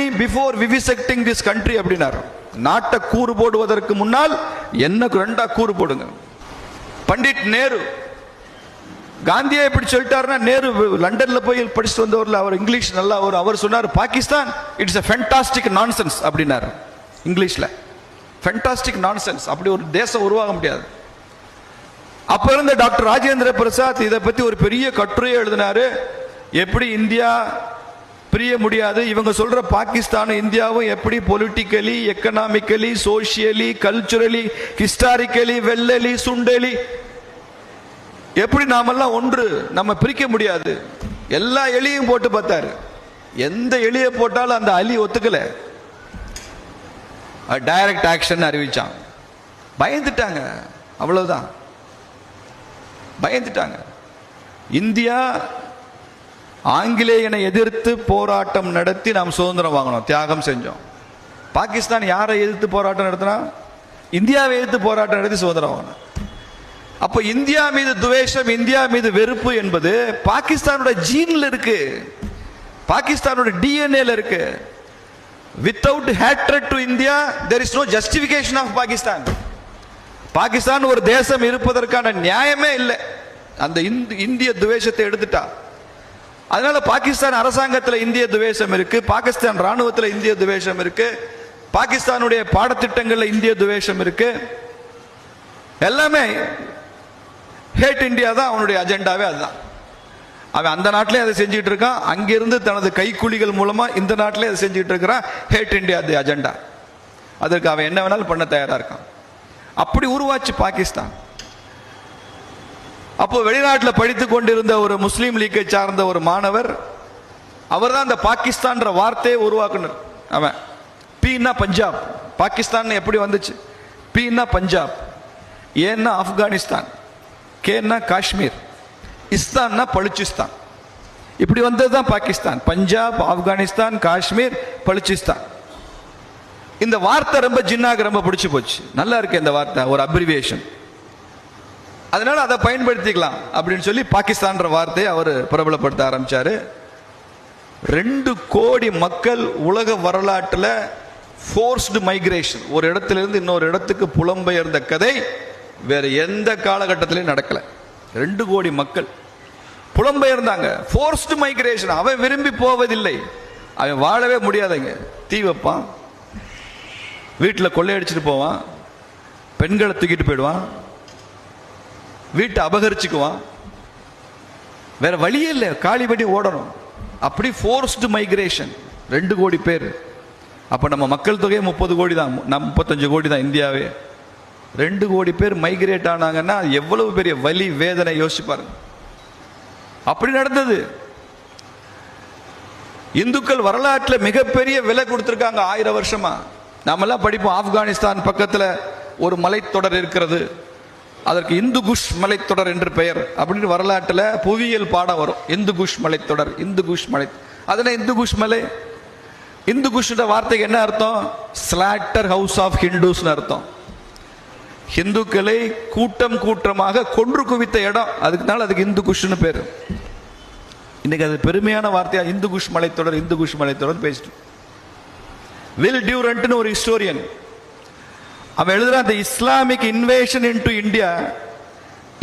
Before விவிசெக்டிங் this country அப்படின்னாரு. நாட்டை கூறு போடுவதற்கு முன்னால் என்ன ரெண்டா கூறு போடுங்க. பண்டிட் நேரு. காந்தியை இப்படி சொல்லிட்டாருன்னா நேரு லண்டன்ல போய் படிச்சுட்டு வந்தவர்ல அவர் இங்கிலீஷ் நல்லா அவர் அவர் சொன்னார் Pakistan it's a fantastic nonsense அப்படின்னாரு. இங்கிலீஷ்ல. ஃபென்டாஸ்டிக் நான்சென்ஸ் அப்படி ஒரு தேசம் உருவாக முடியாது. அப்ப இருந்த டாக்டர் ராஜேந்திர பிரசாத் இதை பத்தி ஒரு பெரிய கட்டுரையை எழுதினாரு. எப்படி இந்தியா பிரிய முடியாது. இவங்க சொல்ற பாகிஸ்தானும் இந்தியாவும் எப்படி politically economically socially culturally historically வெள்ளலி சுண்டலி எப்படி நாமெல்லாம் ஒன்று நம்ம பிரிக்க முடியாது. எல்லா எலியும் போட்டு பார்த்தாரு. எந்த எலியை போட்டாலும் அந்த அலி ஒத்துக்கல. டைரக்ட் ஆக்ஷன் அறிவிச்சான். பயந்துட்டாங்க. அவ்வளவுதான். பயந்துட்டாங்க. இந்தியா ஆங்கிலேயனை எதிர்த்து போராட்டம் நடத்தி நாம் சுதந்திரம் வாங்கினோம் தியாகம் செஞ்சோம். பாகிஸ்தான் யாரை எதிர்த்து போராட்டம் நடத்தினா? இந்தியாவை எதிர்த்து போராட்டம் நடத்தி சுதந்திரம் வாங்கினோம் அப்போ இந்தியா மீது துவேஷம் இந்தியா மீது வெறுப்பு என்பது பாகிஸ்தானோட ஜீன்ல இருக்கு. பாகிஸ்தானோட டிஎன்ஏல இருக்கு. Without hatred to India there is no justification of Pakistan Pakistan ஒரு தேசம் இருப்பதற்கான நியாயமே இல்லை. அந்த இந்திய துவேஷத்தை எடுத்துட்டா. அதனால பாகிஸ்தான் அரசாங்கத்தில் இந்திய துவேஷம் இருக்கு பாகிஸ்தான் ராணுவத்தில் இந்திய துவேஷம் இருக்கு பாகிஸ்தானுடைய பாடத்திட்டங்களில் இந்திய துவேஷம் இருக்கு. எல்லாமே ஹேட் இந்தியா தான் அவனுடைய அஜெண்டாவே அதுதான். அவன் அந்த நாட்டிலே அதை செஞ்சுட்டு இருக்கான் அங்கிருந்து தனது கைக்கூலிகள் மூலமா இந்த நாட்டிலே அதை செஞ்சுட்டு இருக்கிறான் ஹேட் இந்தியா தி அஜெண்டா. அதற்கு அவன் என்ன வேணாலும் பண்ண தயாரா இருக்கான். அப்படி உருவாச்சு பாகிஸ்தான். அப்போ வெளிநாட்டில் படித்து கொண்டிருந்த ஒரு முஸ்லீம் லீக்கை சார்ந்த ஒரு மாணவர் அவர் தான் அந்த பாகிஸ்தான்ற வார்த்தையை உருவாக்குனர். அவன் பீன்னா பஞ்சாப். பாகிஸ்தான் எப்படி வந்துச்சு? பீன்னா பஞ்சாப். ஏன்னா ஆப்கானிஸ்தான். கேன்னா காஷ்மீர். இஸ்தான்னா பலுச்சிஸ்தான். இப்படி வந்தது தான் பாகிஸ்தான். பஞ்சாப் ஆப்கானிஸ்தான் காஷ்மீர் பலுச்சிஸ்தான். இந்த வார்த்தை ரொம்ப ஜின்னாக்கு ரொம்ப பிடிச்சி போச்சு. நல்லா இருக்கு இந்த வார்த்தை ஒரு அப்ரிவியேஷன் அதனால அதை பயன்படுத்திக்கலாம் அப்படின்னு சொல்லி பாகிஸ்தான்ற வார்த்தையை அவர் பிரபலப்படுத்த ஆரம்பிச்சாரு. ரெண்டு கோடி மக்கள் உலக வரலாற்றில் ஃபோர்ஸ்டு மைக்ரேஷன் ஒரு இடத்துல இருந்து இன்னொரு இடத்துக்கு புலம்பெயர்ந்த கதை வேற எந்த காலகட்டத்திலையும் நடக்கலை. ரெண்டு கோடி மக்கள் புலம்பெயர்ந்தாங்க. ஃபோர்ஸ்டு மைக்ரேஷன் அவன் விரும்பி போவதில்லை. அவன் வாழவே முடியாதுங்க. தீ வைப்பான். வீட்டில் கொள்ளையடிச்சிட்டு போவான். பெண்களை தூக்கிட்டு போயிடுவான். வீட்டை அபகரிச்சுக்குவான். வேற வழியே இல்லை காலி பண்ணி ஓடணும். அப்படி ஃபோர்ஸ்டு மைக்ரேஷன் ரெண்டு கோடி பேர். அப்போ நம்ம மக்கள் தொகை முப்பது கோடி தான். முப்பத்தஞ்சு கோடி தான் இந்தியாவே. ரெண்டு கோடி பேர் மைக்ரேட் ஆனாங்கன்னா எவ்வளவு பெரிய வலி வேதனை யோசிச்சுப்பாருங்க அப்படி நடந்தது. இந்துக்கள் வரலாற்றில் மிகப்பெரிய விலை கொடுத்துருக்காங்க ஆயிரம் வருஷமா. நாமெல்லாம் படிப்போம் ஆப்கானிஸ்தான் பக்கத்தில் ஒரு மலைத்தொடர் இருக்கிறது. அதற்கு இந்து குஷ் மலைத்தொடர் என்று பெயர். அப்படின்னு வரலாற்றில் புவியியல் பாடம் வரும். இந்து குஷ் மலைத்தொடர் இந்து குஷ் மலை அதில் இந்து குஷ் மலை? இந்து குஷ்ட வார்த்தைக்கு என்ன அர்த்தம்? ஸ்லாட்டர் ஹவுஸ் ஆஃப் ஹிந்துஸ்னு அர்த்தம். ஹிந்துக்களை கூட்டம் கூட்டமாக கொன்று குவித்த இடம். அதுக்குனால அதுக்கு இந்து குஷ்னு பேர். இன்னைக்கு அது பெருமையான வார்த்தையாக இந்து குஷ் மலைத்தொடர் இந்து குஷ் மலைத்தொடர் பேசிட்டு வில் டியூரண்ட்னு ஒரு ஹிஸ்டோரியன் அவன் எழுதுறான் அந்த Islamic invasion into India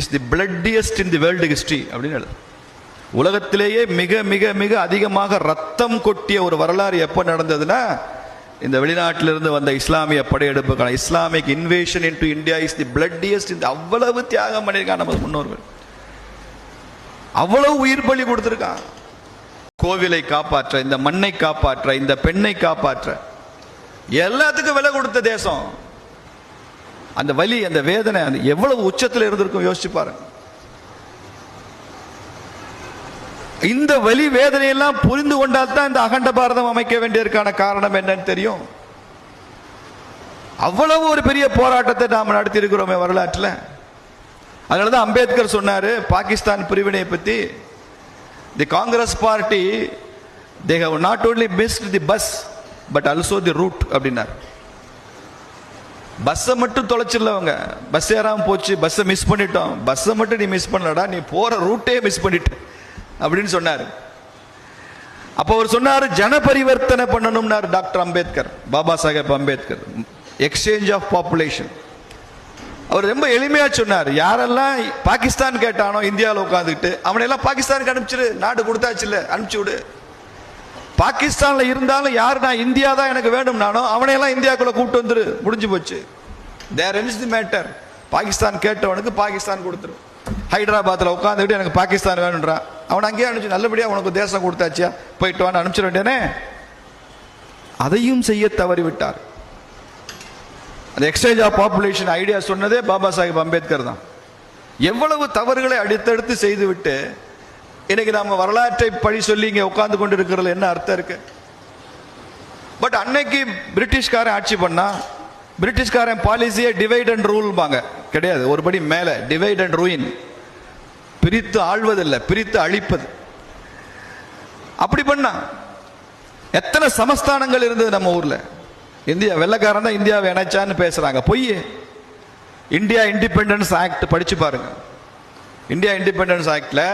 is the bloodiest in the world history அப்படின்னு எழுது உலகத்திலேயே மிக மிக மிக அதிகமாக ரத்தம் கொட்டிய ஒரு வரலாறு எப்போ நடந்ததுன்னா இந்த வெளிநாட்டிலிருந்து வந்த இஸ்லாமிய படையெடுப்புக்கான Islamic invasion into India is the bloodiest இந்த அவ்வளவு தியாகம் பண்ணியிருக்கான் நமது முன்னோர்கள். அவ்வளவு உயிர் பலி கொடுத்துருக்கான் கோவிலை காப்பாற்ற இந்த மண்ணை காப்பாற்ற இந்த பெண்ணை காப்பாற்ற எல்லாத்துக்கும் விலை கொடுத்த தேசம். அந்த வலி அந்த வேதனை அந்த எவ்வளவு உச்சத்தில் இருந்திருக்கும் யோசிச்சு பாருங்க. இந்த வலி வேதனையெல்லாம் புரிந்து கொண்டால் தான் இந்த அகண்ட பாரதம் அமைக்க வேண்டியதற்கான காரணம் என்னன்னு தெரியும். அவ்வளவு ஒரு பெரிய போராட்டத்தை நாம் நடத்தி இருக்கிறோமே வரலாற்றில். அதனாலதான் அம்பேத்கர் சொன்னாரு பாகிஸ்தான் பிரிவினை பத்தி the Congress party they have not only missed the bus but also the route அப்படின்னார். பஸ்ஸை மட்டும் தொலைச்சிடலவங்க பஸ் ஏறாமல் போச்சு பஸ்ஸை மிஸ் பண்ணிட்டோம். பஸ்ஸை மட்டும் நீ மிஸ் பண்ணலடா நீ போற ரூட்டே மிஸ் பண்ணிட்ட அப்படின்னு சொன்னார். அப்போ அவர் சொன்னார் ஜன பரிவர்த்தனை பண்ணணும்னாரு doctor Ambedkar Baba Saheb Ambedkar exchange of population அவர் ரொம்ப எளிமையாக சொன்னார் யாரெல்லாம் பாகிஸ்தான் கேட்டானோ இந்தியாவில் உட்காந்துக்கிட்டு அவனையெல்லாம் பாகிஸ்தானுக்கு அனுப்பிச்சிரு நாடு கொடுத்தாச்சு இல்லை அனுப்பிச்சு விடு. பாகிஸ்தான்ல இருந்தாலும் யார் நான் இந்தியா தான் எனக்கு வேணும் நானோ அவனையெல்லாம் இந்தியாக்குள்ள கூப்பிட்டு வந்துரு. முடிஞ்சு போச்சு. There ends the matter Pakistan கேட்டவனுக்கு Pakistan கொடுத்துரு. ஹைதராபாத்தில் உட்காந்துக்கிட்டு எனக்கு பாகிஸ்தான் வேணுன்றான் அவன் அங்கேயே அனுப்பிச்சு நல்லபடியா உனக்கு தேசம் கொடுத்தாச்சியா? போயிட்டு வான்னு அனுப்பிச்சிட வேண்டியனே அதையும் செய்ய தவறிவிட்டார். அந்த எக்ஸ்சேஞ்ச் ஆஃப் பாப்புலேஷன் ஐடியா சொன்னதே பாபா சாஹிப் அம்பேத்கர் தான். எவ்வளவு தவறுகளை அடுத்தடுத்து செய்துவிட்டு இன்னைக்கு நம்ம வரலாற்றை பழி சொல்லி இங்க உட்கார்ந்து கொண்டு இருக்கிறதுல என்ன அர்த்தம் இருக்கு? பட் அன்னைக்கு பிரிட்டிஷ்காரன் ஆட்சி பண்ணா பிரிட்டிஷ்காரன் பாலிசியை டிவைட் அண்ட் ரூல் கிடையாது ஒருபடி மேல டிவைட் அண்ட் ரூயின் பிரித்து ஆழ்வதில்லை பிரித்து அழிப்பது. அப்படி பண்ணா எத்தனை சமஸ்தானங்கள் இருந்தது நம்ம ஊர்ல? இந்தியா வெள்ளக்காரன் தான் இந்தியாவை இணைச்சான்னு பேசுறாங்க. பொய் இந்தியா இண்டிபெண்டன்ஸ் ஆக்ட் படிச்சு பாருங்க. இந்தியா இண்டிபெண்டன்ஸ் ஆக்ட்ல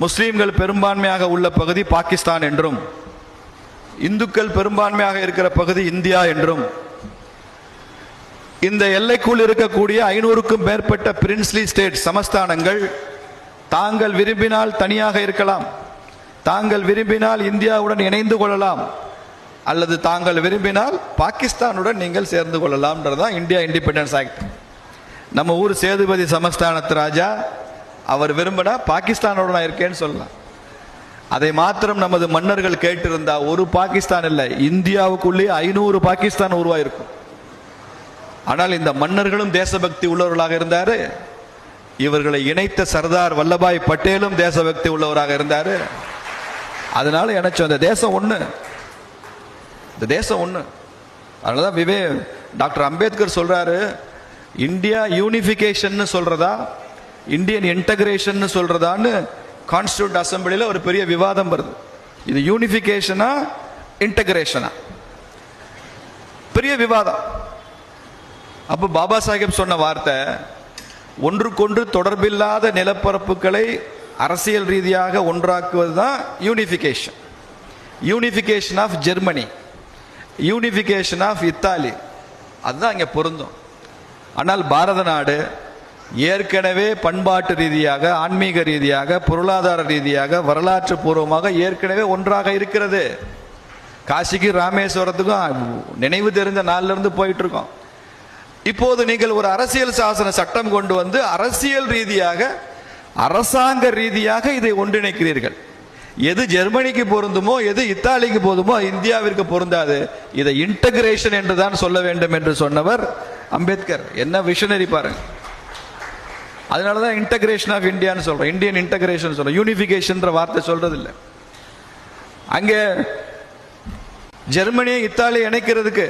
முஸ்லீம்கள் பெரும்பான்மையாக உள்ள பகுதி பாகிஸ்தான் என்றும் இந்துக்கள் பெரும்பான்மையாக இருக்கிற பகுதி இந்தியா என்றும் இந்த எல்லைக்குள் இருக்கக்கூடிய ஐநூறுக்கும் மேற்பட்ட பிரின்ஸ்லி ஸ்டேட் சமஸ்தானங்கள் தாங்கள் விரும்பினால் தனியாக இருக்கலாம் தாங்கள் விரும்பினால் இந்தியாவுடன் இணைந்து கொள்ளலாம் அல்லது தாங்கள் விரும்பினால் பாகிஸ்தானுடன் நீங்கள் சேர்ந்து கொள்ளலாம்ன்றதுதான் இந்தியா இண்டிபெண்டன்ஸ் ஆக்ட். நம்ம ஊர் சேதுபதி சமஸ்தானத்து ராஜா அவர் விரும்பினா பாகிஸ்தானோட நான் இருக்கேன்னு சொல்லலாம். அதை மாத்திரம் நமது மன்னர்கள் கேட்டிருந்தா ஒரு பாகிஸ்தான் இல்லை இந்தியாவுக்குள்ளேயே ஐநூறு பாகிஸ்தான் உருவாயிருக்கும். ஆனால் இந்த மன்னர்களும் தேசபக்தி உள்ளவர்களாக இருந்தார். இவர்களை இணைத்த சர்தார் வல்லபாய் பட்டேலும் தேசபக்தி உள்ளவராக இருந்தார். அதனால எனக்கு அந்த தேசம் ஒன்று இந்த தேசம் ஒன்று அதனால தான் விவே டாக்டர் அம்பேத்கர் சொல்கிறாரு இந்தியா யூனிஃபிகேஷன் சொல்கிறதா இந்தியன் இன்டகிரேஷன் சொல்றதான்னு கான்ஸ்டியூட் அசம்பிளியில் ஒரு பெரிய விவாதம் வருது. இது யூனிஃபிகேஷனா இன்டகிரேஷனா பெரிய விவாதம். அப்போ பாபா சாஹேப் சொன்ன வார்த்தை ஒன்றுக்கொன்று தொடர்பில்லாத நிலப்பரப்புகளை அரசியல் ரீதியாக ஒன்றாக்குவது தான் unification unification of Germany unification of Italy அதுதான் இங்கே பொருந்தும். ஆனால் பாரத நாடு ஏற்கனவே பண்பாட்டு ரீதியாக ஆன்மீக ரீதியாக பொருளாதார ரீதியாக வரலாற்று பூர்வமாக ஏற்கனவே ஒன்றாக இருக்கிறது. காசிக்கு ராமேஸ்வரத்துக்கும் நினைவு தெரிந்த நாளிலிருந்து போயிட்டு இருக்கோம் இப்போது நீங்கள் ஒரு அரசியல் சாசன சட்டம் கொண்டு வந்து அரசியல் ரீதியாக அரசாங்க ரீதியாக இதை ஒன்றிணைக்கிறீர்கள். எது ஜெர்மனிக்கு பொருந்துமோ எது இத்தாலிக்கு போதுமோ இந்தியாவிற்கு பொருந்தாது. இதை இன்டகிரேஷன் என்று தான் சொல்ல வேண்டும் என்று சொன்னவர் அம்பேத்கர். என்ன விஷனரி பாருங்க. அதனால தான் இன்டகிரேஷன் ஆஃப் இந்தியான்னு சொல்கிறோம் இந்தியன் இன்டகிரேஷன் சொல்கிறோம் யூனிஃபிகேஷன் வார்த்தை சொல்கிறது இல்லை அங்கே ஜெர்மனியை இத்தாலியை இணைக்கிறதுக்கு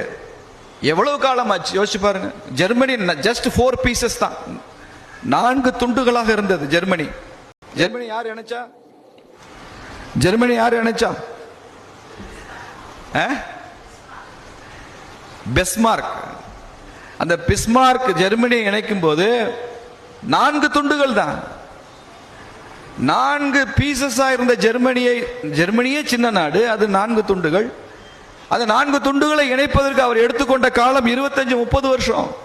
எவ்வளவு காலம் ஆச்சு யோசிச்சு பாருங்க. ஜெர்மனி ஜஸ்ட் ஃபோர் பீசஸ் தான். நான்கு துண்டுகளாக இருந்தது ஜெர்மனி. ஜெர்மனி யார் இணைச்சா? ஜெர்மனி யார் இணைச்சா? பெஸ்மார்க். அந்த பிஸ்மார்க் ஜெர்மனியை இணைக்கும் போது நான்கு துண்டுகள் தான். நான்கு பீசஸாக இருந்த ஜெர்மனியை ஜெர்மனியே சின்ன நாடு அது நான்கு துண்டுகள். அந்த நான்கு துண்டுகளை இணைப்பதற்கு அவர் எடுத்துக்கொண்ட காலம் இருபத்தஞ்சு முப்பது வருஷம்.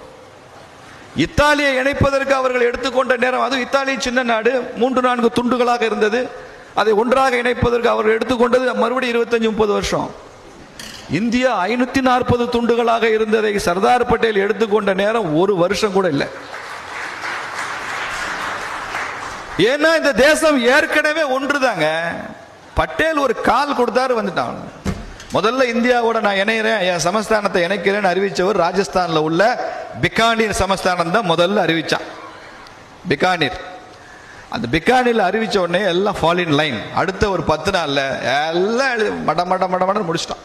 இத்தாலியை இணைப்பதற்கு அவர்கள் எடுத்துக்கொண்ட நேரம் அதுவும் இத்தாலி சின்ன நாடு மூன்று நான்கு துண்டுகளாக இருந்தது. அதை ஒன்றாக இணைப்பதற்கு அவர்கள் எடுத்துக்கொண்டது மறுபடியும் இருபத்தஞ்சு முப்பது வருஷம். இந்தியா ஐநூத்தி நாற்பது துண்டுகளாக இருந்ததை சர்தார் பட்டேல் எடுத்துக்கொண்ட நேரம் ஒரு வருஷம் கூட இல்லை. ஏன்னா இந்த தேசம் ஏற்கனவே ஒன்றுதாங்க. பட்டேல் ஒரு கால் கொடுத்தாரு வந்துட்டான். முதல்ல இந்தியாவோட நான் இணைகிறேன் என் சமஸ்தானத்தை இணைக்கிறேன்னு அறிவித்தவர் ராஜஸ்தானில் உள்ள பிகானீர் சமஸ்தானம் தான் முதல்ல அறிவித்தான் பிகானீர். அந்த பிகானீர் அறிவித்த உடனே எல்லாம் ஃபால் இன் லைன் அடுத்த ஒரு பத்து நாளில் எல்லாம் எழுதி மட மட மட மட முடிச்சிட்டான்.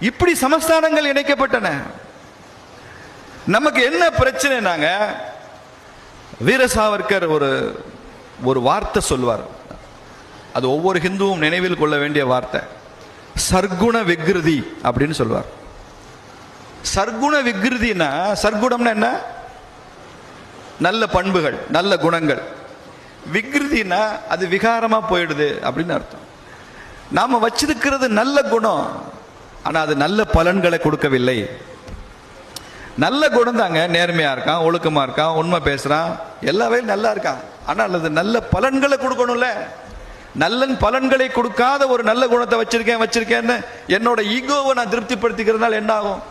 இப்படி சமஸ்தானங்கள் இணைக்கப்பட்டன. நமக்கு என்ன பிரச்சனைனாங்க? வீர சாவர்கர் ஒரு ஒரு வார்த்தை சொல்வார். அது ஒவ்வொரு ஹிந்துவும் நினைவில் கொள்ள வேண்டிய வார்த்தை. சர்க்குண விக்ருதி அப்படின்னு சொல்லுவார் சர்க்குண விக்ருதினா சர்க்குணம்னா என்ன? நல்ல பண்புகள் நல்ல குணங்கள். விக்ருதினா அது விகாரமாக போயிடுது அப்படின்னு அர்த்தம். நாம் வச்சிருக்கிறது நல்ல குணம் ஆனால் அது நல்ல பலன்களை கொடுக்கவில்லை. நல்ல குணம் தாங்க நேர்மையா இருக்கான் ஒழுக்கமா இருக்கான் உண்மை பேசுறான் எல்லா நல்லா இருக்கான். ஆனால் அது நல்ல பலன்களை கொடுக்கணும்ல? நல்ல பலன்களை கொடுக்காத ஒரு நல்ல குணத்தை வச்சிருக்கேன் வச்சிருக்கேன்னு என்னோட ஈகோவை நான் திருப்திப்படுத்திக்கிறதுனால என்ன ஆகும்?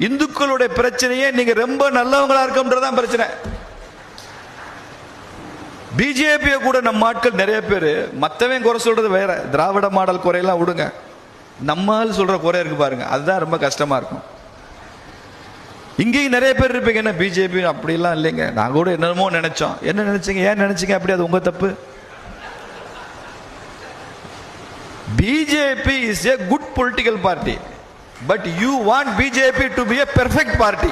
இந்துக்களுடைய பிரச்சனையே நீங்க ரொம்ப நல்லவங்களா இருக்கன்றதான் பிரச்சனை. பிஜேபியை கூட நம்ம ஆட்கள் நிறைய பேர் மற்றவன் குறை சொல்றது வேற திராவிட மாடல் குறையெல்லாம் விடுங்க. நம்மால் சொல்ற குறை இருக்கு பாருங்க அதுதான் ரொம்ப கஷ்டமா இருக்கும். இங்கேயும் நிறைய பேர் இருப்பீங்க. என்ன பிஜேபி அப்படிலாம் இல்லைங்க. நான் கூட என்னமோ நினைச்சோம். என்ன நினைச்சீங்க? ஏன் நினைச்சீங்க? அப்படி அது உங்க தப்பு. BJP is a good political party but you want BJP to be a perfect party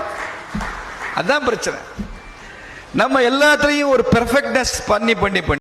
அதான் பிரச்சனை. நம்ம எல்லாத்துலேயும் ஒரு பெர்ஃபெக்ட்னஸ் பண்ணி பண்ணி பண்ணி.